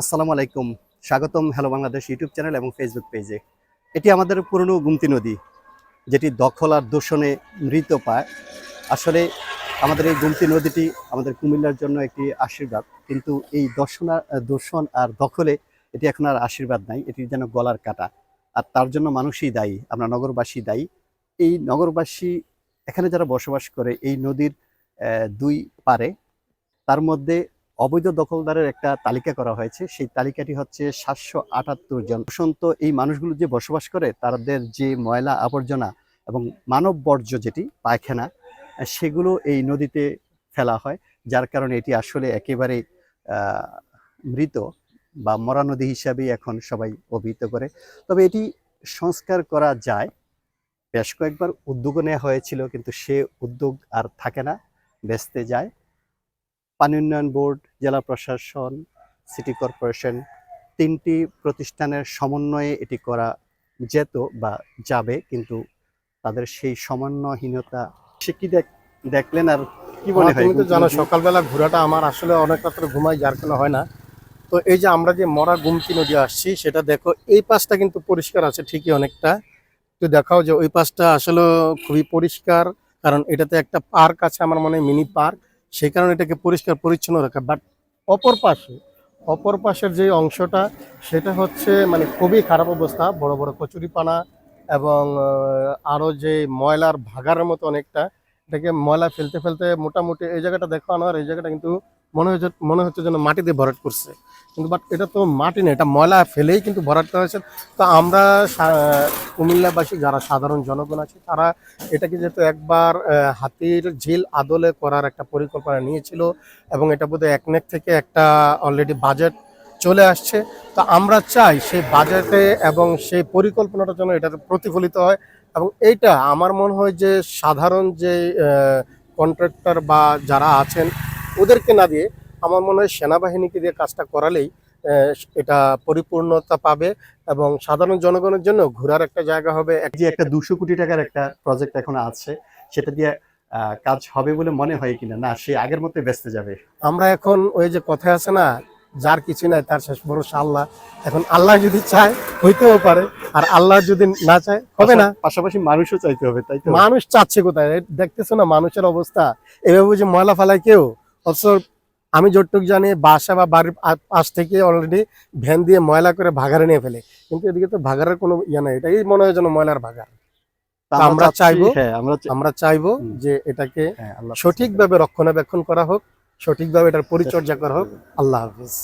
আসসালামু আলাইকুম। স্বাগতম হ্যালো বাংলাদেশ ইউটিউব চ্যানেল এবং ফেসবুক পেজে এটি আমাদের পুরনো গুমতি নদী, যেটি দখল আর দূষণে মৃত পায়। আসলে আমাদের এই গুমতি নদীটি আমাদের কুমিল্লার জন্য একটি আশীর্বাদ, কিন্তু এই দর্শন দূষণ আর দখলে এটি এখন আর আশীর্বাদ নাই, এটি যেন গলার কাটা। আর তার জন্য মানুষই দায়ী, আমরা নগরবাসী দায়ী। এই নগরবাসী, এখানে যারা বসবাস করে, এই নদীর দুই পারে, তার মধ্যে অবৈধ দখলদারের একটা তালিকা করা হয়েছে। সেই তালিকাটি হচ্ছে সাতশো আটাত্তর জন। বসন্ত এই মানুষগুলো যে বসবাস করে, তাদের যে ময়লা আবর্জনা এবং মানব বর্জ্য যেটি, পায়খানা, সেগুলো এই নদীতে ফেলা হয়, যার কারণে এটি আসলে একেবারে মৃত বা মরা নদী হিসাবেই এখন সবাই অভিহিত করে। তবে এটি সংস্কার করা যায়। বেশ কয়েকবার উদ্যোগও নেওয়া হয়েছিল, কিন্তু সে উদ্যোগ আর থাকে না বেচতে যায়। পানি উন্নয়ন বোর্ড জেলা প্রশাসন সিটি কর্পোরেশন তিনটি প্রতিষ্ঠানের সমন্বয়ে এটি করা যেত বা যাবে কিন্তু তাদের সেই সমন্বয়হীনতা সে কি দেখ- দেখলেন আর কি মনে হয়? তুমি তো জানো সকালবেলা ঘোরাটা আমার আসলে অনেক রাত্রে ঘুমাই যার কোনো হয় না। তো এই যে আমরা যে মরা গুমতি নদী আসছি সেটা দেখো এই পাশটা কিন্তু পরিষ্কার আছে ঠিকই অনেকটা। তো দেখাও যে ওই পাশটা আসলে খুবই পরিষ্কার কারণ এটাতে একটা পার্ক আছে আমার মনে হয় মিনি পার্ক। সেই কারণে এটাকে পরিষ্কার পরিচ্ছন্ন রাখা। বাট অপর পাশে, অপর পাশের যে অংশটা, সেটা হচ্ছে মানে খুবই খারাপ অবস্থা, বড় বড় কচুরিপানা এবং আরও আরও যে ময়লার ভাগার মতো অনেকটা, এটাকে ময়লা ফেলতে ফেলতে মোটামুটি এই জায়গাটা দেখানো আর এই জায়গাটা কিন্তু মনে হচ্ছে মনে হচ্ছে যেন মাটি দিয়ে ভরাট করছে। কিন্তু বাট এটা তো মাটি না, এটা ময়লা ফেলেই কিন্তু ভরাট করা হয়েছে। তো আমরা কুমিল্লাবাসী যারা সাধারণ জনগণ আছে, তারা এটাকে যেহেতু একবার হাতির ঝিল আদলে করার একটা পরিকল্পনা নিয়েছিল এবং এটা বোধহয় একনেক থেকে একটা অলরেডি বাজেট চলে আসছে। তো আমরা চাই সেই বাজেটে এবং সেই পরিকল্পনাটা যেন এটাতে প্রতিফলিত হয় এবং এইটা আমার মনে হয় যে সাধারণ যে কন্ট্রাক্টর বা যারা আছেন ওদেরকে না দিয়ে আমার মনে হয় সেনাবাহিনীকে দিয়ে কাজটা করালেই এটা পরিপূর্ণতা পাবে এবং সাধারণ জনগণের জন্য ঘোরার একটা জায়গা হবে। যে একটা দুশো কোটি টাকার একটা প্রজেক্ট এখন আছে সেটা দিয়ে কাজ হবে বলে মনে হয় কিনা? না সে আগের মতো ব্যস্ত যাবে। আমরা এখন ওই যে কথা আছে না যার কিছু নাই তার শেষ ভরসা আল্লাহ। এখন আল্লাহ যদি চায় হইতেও পারে। আর আল্লাহ যদি না চায় হবে না। পাশাপাশি মানুষও চাইতে হবে তাই তো? মানুষ চাচ্ছে কোথায়? দেখতেছো না মানুষের অবস্থা? এভাবে যে ময়লা ফেলায় কেউ অথচ আমি যতটুকু জানি বাসা বা বাড়ির পাশ থেকে অলরেডি ভ্যান দিয়ে ময়লা করে ভাগারে নিয়ে ফেলে। কিন্তু এদিকে তো ভাগারের কোনো ইয়ে নাই এটাই মনে হয় যেন ময়লার ভাগার আমরা চাইব আমরা চাইব যে এটাকে সঠিকভাবে রক্ষণাবেক্ষণ করা হোক সঠিকভাবে এটার পরিচর্যা করা হোক। আল্লাহ হাফিজ।